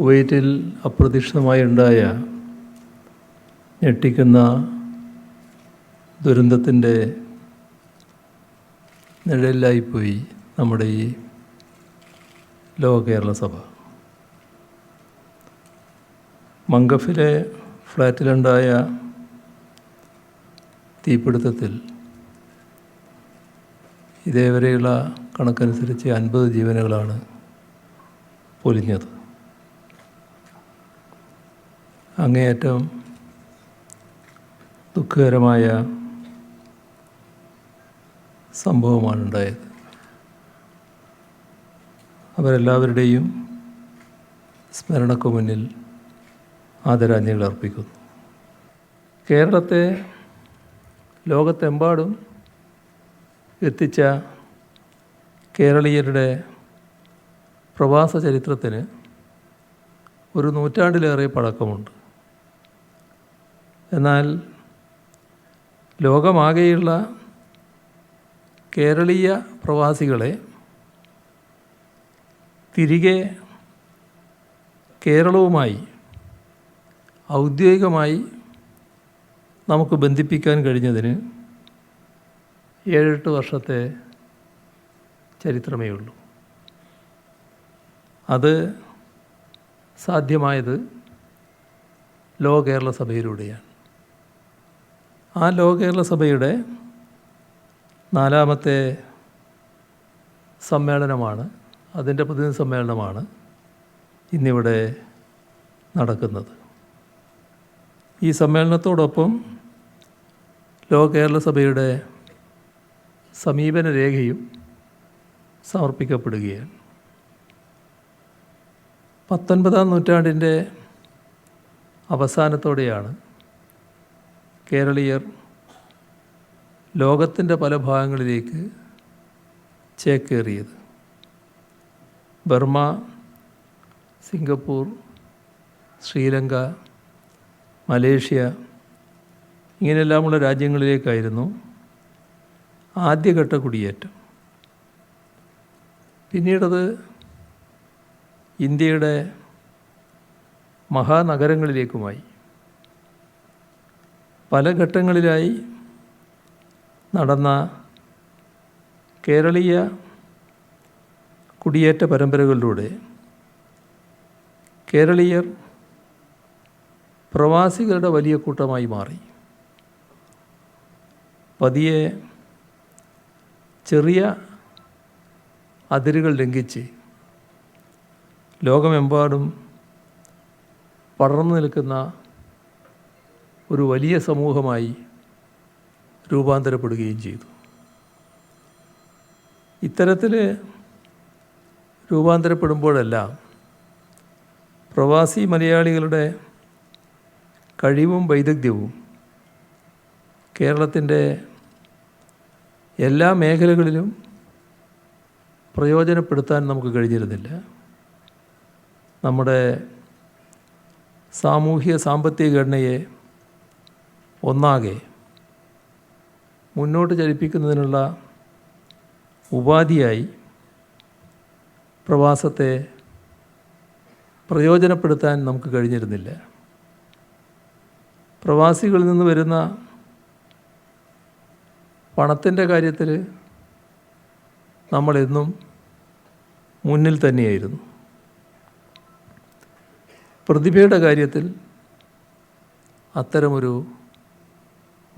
കുവൈറ്റിൽ അപ്രതീക്ഷിതമായി ഉണ്ടായ ഞെട്ടിക്കുന്ന ദുരന്തത്തിന്റെ നിഴലിലായിപ്പോയി നമ്മുടെ ഈ ലോക കേരള സഭ. മങ്കഫിലെ ഫ്ലാറ്റിലുണ്ടായ തീപിടുത്തത്തിൽ ഇതേവരെയുള്ള കണക്കനുസരിച്ച് അൻപത് ജീവനുകളാണ് പൊലിഞ്ഞത്. അങ്ങേയറ്റം ദുഃഖകരമായ സംഭവമാണ് ഉണ്ടായത് അവരെല്ലാവരുടെയും സ്മരണക്കു മുന്നിൽ ആദരാഞ്ജലികൾ അർപ്പിക്കുന്നു. കേരളത്തെ ലോകത്തെമ്പാടും എത്തിച്ച കേരളീയരുടെ പ്രവാസ ചരിത്രത്തിന് ഒരു നൂറ്റാണ്ടിലേറെ പഴക്കമുണ്ട്. എന്നാൽ ലോകമാകെയുള്ള കേരളീയ പ്രവാസികളെ തിരികെ കേരളവുമായി ഔദ്യോഗികമായി നമുക്ക് ബന്ധിപ്പിക്കാൻ കഴിഞ്ഞതിന് ഏഴെട്ട് വർഷത്തെ ചരിത്രമേ ഉള്ളൂ. അത് സാധ്യമായത് ലോ കേരള സഭയിലൂടെയാണ്. ആ ലോ കേരള സഭയുടെ നാലാമത്തെ സമ്മേളനമാണ് അതിന്റെ പ്രതിനിധി സമ്മേളനമാണ് ഇന്നിവിടെ നടക്കുന്നത്. ഈ സമ്മേളനത്തോടൊപ്പം ലോ കേരള സഭയുടെ സമീപന രേഖയും സമർപ്പിക്കപ്പെടുകയാണ്. പത്തൊൻപതാം നൂറ്റാണ്ടിന്റെ അവസാനത്തോടെയാണ് കേരളീയർ ലോകത്തിന്റെ പല ഭാഗങ്ങളിലേക്ക് ചേക്കേറിയത്. ബർമ്മ സിംഗപ്പൂർ ശ്രീലങ്ക മലേഷ്യ ഇങ്ങനെയെല്ലാമുള്ള രാജ്യങ്ങളിലേക്കായിരുന്നു ആദ്യഘട്ട കുടിയേറ്റം. പിന്നീടത് ഇന്ത്യയുടെ മഹാനഗരങ്ങളിലേക്കുമായി പല ഘട്ടങ്ങളിലായി നടന്ന കേരളീയ കുടിയേറ്റ പരമ്പരകളിലൂടെ കേരളീയർ പ്രവാസികളുടെ വലിയ കൂട്ടമായി മാറി. പതിയെ ചെറിയ അതിരുകൾ ലംഘിച്ച് ലോകമെമ്പാടും പടർന്നു നിൽക്കുന്ന ഒരു വലിയ സമൂഹമായി രൂപാന്തരപ്പെടുകയും ചെയ്തു. ഇത്തരത്തിൽ രൂപാന്തരപ്പെടുമ്പോഴെല്ലാം പ്രവാസി മലയാളികളുടെ കഴിവും വൈദഗ്ധ്യവും കേരളത്തിന്റെ എല്ലാ മേഖലകളിലും പ്രയോജനപ്പെടുത്താൻ നമുക്ക് കഴിഞ്ഞിരുന്നില്ല. നമ്മുടെ സാമൂഹ്യ സാമ്പത്തിക ഘടനയെ ഒന്നാകെ മുന്നോട്ട് ചലിപ്പിക്കുന്നതിനുള്ള ഉപാധിയായി പ്രവാസത്തെ പ്രയോജനപ്പെടുത്താൻ നമുക്ക് കഴിഞ്ഞിരുന്നില്ല. പ്രവാസികളിൽ നിന്ന് വരുന്ന പണത്തിന്റെ കാര്യത്തിൽ നമ്മളെന്നും മുന്നിൽ തന്നെയായിരുന്നു. പ്രതിഭയുടെ കാര്യത്തിൽ അത്തരമൊരു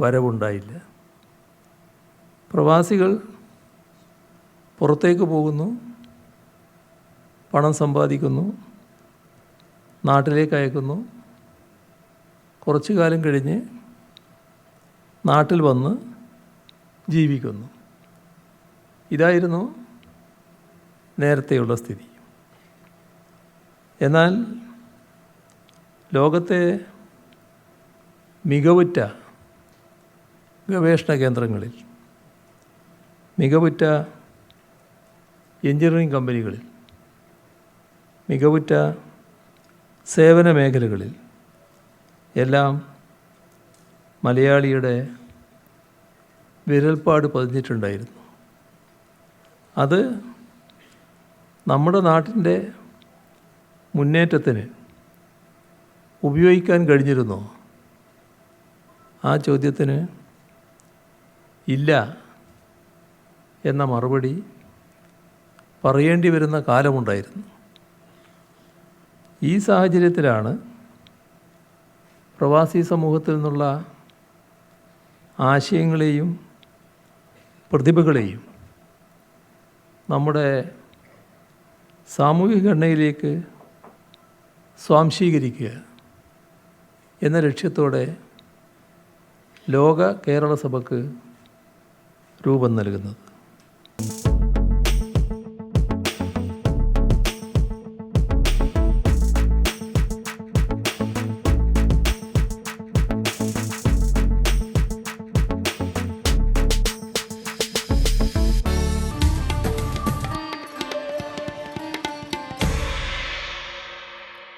വരവുണ്ടായില്ല. പ്രവാസികൾ പുറത്തേക്ക് പോകുന്നു പണം സമ്പാദിക്കുന്നു നാട്ടിലേക്ക് അയക്കുന്നു. കുറച്ചു കാലം കഴിഞ്ഞ് നാട്ടിൽ വന്ന് ജീവിക്കുന്നു. ഇതായിരുന്നു നേരത്തെയുള്ള സ്ഥിതി. എന്നാൽ ലോകത്തെ മികവുറ്റ ഗവേഷണ കേന്ദ്രങ്ങളിൽ മികവുറ്റ എഞ്ചിനീയറിംഗ് കമ്പനികളിൽ മികവുറ്റ സേവന മേഖലകളിൽ എല്ലാം മലയാളിയുടെ വിരൽപ്പാട് പതിഞ്ഞിട്ടുണ്ടായിരുന്നു. അത് നമ്മുടെ നാട്ടിന്റെ മുന്നേറ്റത്തിന് ഉപയോഗിക്കാൻ കഴിഞ്ഞിരുന്നോ? ആ ചോദ്യത്തിന് ഇല്ല എന്ന മറുപടി പറയേണ്ടി വരുന്ന കാലമുണ്ടായിരുന്നു. ഈ സാഹചര്യത്തിലാണ് പ്രവാസി സമൂഹത്തിൽ നിന്നുള്ള ആശയങ്ങളെയും പ്രതിഭകളെയും നമ്മുടെ സാമൂഹിക ഘടനയിലേക്ക് സ്വാംശീകരിക്കുക എന്ന ലക്ഷ്യത്തോടെ ലോക കേരള സഭയ്ക്ക് രൂപം നൽകുന്നത്.